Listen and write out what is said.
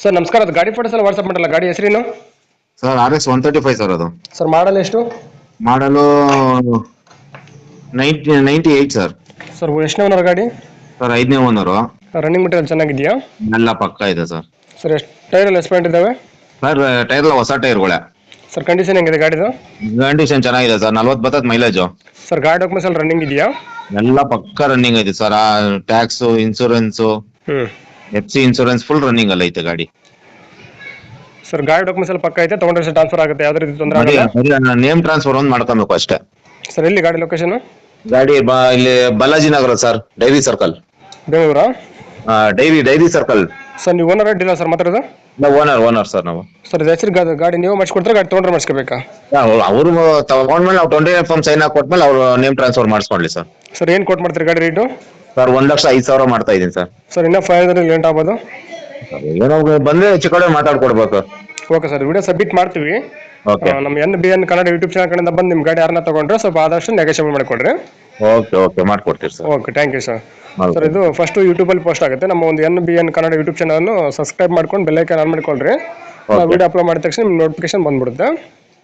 Sir ನಮಸ್ಕಾರ ಅದು ಗಾಡಿ ಫೋಟೋಸ್ ಎಲ್ಲ ವಾಟ್ಸಪ್ ಮಾಡಲ್ಲ ಗಾಡಿ ಹೆಸರೇನು? Sir R S one thirty five sir ಅದು. ಸರ್ ಮಾಡಲ್ ಎಷ್ಟು? Model ninety ninety eight sir. Sir ಎಷ್ಟನೇ ಓನರ್ ಗಾಡಿ? ಸರ್ ಐದನೇ ಓನರು. ರನ್ನಿಂಗ್ ಮೆಟೀರಿಯಲ್ ಚೆನ್ನಾಗಿದೆಯಾ? ಎಲ್ಲ ಪಕ್ಕ ಇದೆ ಸರ್. ಸರ್ ಎಷ್ಟು ಟೈರ್ ಎಲ್ಲ ಎಸ್ಪೆಂಟ್ ಇದಾವೆ? ಸರ್ ಟೈರ್ ಎಲ್ಲ ಹೊಸ ಟೈರ್ಗಳೇ. ಸರ್ ಕಂಡೀಷನ್ ಹೆಂಗಿದೆ ಗಾಡಿದು? ಕಂಡೀಷನ್ ಚೆನ್ನಾಗಿದೆ ಸರ್ ನಲ್ವತ್ತು ಬರ್ತದ ಮೈಲೇಜು ಸರ್ ಗಾಡಿ ಡಾಕ್ಯುಮೆಂಟ್ಸ್ ಎಲ್ಲ ರನ್ನಿಂಗ್ ಇದೆಯಾ? ಎಲ್ಲ ಪಕ್ಕ ರನ್ನಿಂಗ್ ಐತೆ ಸರ್ ಟ್ಯಾಕ್ಸು ಇನ್ಸೂರೆನ್ಸು ಹ್ಞೂ F C insurance full running ಅಲ್ಲ ಐತೆ ಗಾಡಿ. ಸರ್ ಗಾಡಿ ಡಾಕ್ಯುಮೆಂಟ್ಸ್ ಎಲ್ಲ ಪಕ್ಕ ಐತೆ ತಗೊಂಡ್ರೆ ಟ್ರಾನ್ಸ್ಫರ್ ಆಗುತ್ತೆ ಯಾವುದೇ ರೀತಿ ತೊಂದರೆ ಆಗಲ್ಲ. ನೇಮ್ ಟ್ರಾನ್ಸ್ಫರ್ ಒಂದು ಮಾಡ್ಕೊಬೇಕು ಅಷ್ಟೇ. ಸರ್ ಎಲ್ಲಿ ಗಾಡಿ ಲೊಕೇಶನ್ ಗಾಡಿ ಬ ಇಲ್ಲಿ Balaji Nagar sir dairy circle ಬೆಂಗಳೂರಾ dairy dairy circle. Sir ನೀವು ಓನರ್ ಅಡ್ಡಿಲ್ಲ ಸರ್ ಮಾತಾಡೋದು? ನಾವು ಓನರ್ ಓನರ್ ಸರ್ ನಾವು. ಸರ್ ಇದು ಹೆಸರು ಗಾಡಿ ಗಾಡಿ ನೀವು ಮಾಡಿಸ್ಕೊಡ್ತಾರೆ ಗಾಡಿ ತೊಗೊಂಡ್ರೆ ಮಾಡಿಸ್ಕೋಬೇಕಾ? ಅವರು ತಗೊಂಡ್ಮೇಲೆ ನಾವು ಟ್ವೆಂಟಿ ಫಾರ್ಮ್ ಸೈನ್ ಹಾಕಿ ಕೊಟ್ಮೇಲೆ ಅವ್ರು ನೇಮ್ ಟ್ರಾನ್ಸ್ಫರ್ ಮಾಡಿಸ್ಕೊಳ್ಳಿ ಸರ್. ಸರ್ ಏನು ಕೊಟ್ಟು ಮಾಡ್ತೀರಿ ಗಾಡಿ ರೇಟು ಸರ್ ಒಂದ್ ಲಕ್ಷ ಐದು ಸಾವಿರ ಮಾಡ್ತಾ ಇದ್ದೀನಿ ಸರ್. ಸರ್ ಇನ್ನೂ ಫೈವ್ ಹಂಡ್ರೆಡ್ ಲೇಟ್ ಆಗ್ಬೋದು? ಏನೋ ಬಂದ್ರೆ ಹೆಚ್ಚು ಕಡೆ ಮಾತಾಡ್ಕೊಡ್ಬೇಕು. ಓಕೆ ಸರ್ ವಿಡಿಯೋ ಸಬ್ಮಿಟ್ ಮಾಡ್ತೀವಿ. ಓಕೆ. ನಮ್ಮ N B N Kannada YouTube channel ಕಡೆಯಿಂದ ಬಂದು ನಿಮ್ಮ ಗಾಡಿ ಯಾರನ್ನ ತಗೊಂಡ್ರೆ ಸ್ವಲ್ಪ ಆದಷ್ಟು ನೆಗೋಷಿಯೇಟ್ ಮಾಡಿಕೊಡ್ರಿ. ಓಕೆ ಓಕೆ ಮಾಡ್ಕೊಡ್ತೀವಿ sir. Okay thank you sir ಹೌದು. ಸರ್ ಇದು ಫಸ್ಟ್ ಯೂಟ್ಯೂಬಲ್ಲಿ ಪೋಸ್ಟ್ ಆಗುತ್ತೆ. ನಮ್ಮ ಒಂದು N B N Kannada YouTube channel subscribe ಮಾಡ್ಕೊಂಡು ಬೆಲ್ಲೈಕನ್ ಆನ್ ಮಾಡ್ಕೊಳ್ರಿ. ನಾವು ವಿಡಿಯೋ ಅಪ್ಲೋಡ್ ಮಾಡಿದ ತಕ್ಷಣ ನಿಮ್ಗೆ ನೋಟಿಫಿಕೇಶನ್ ಬಂದ್ಬಿಡುತ್ತೆ.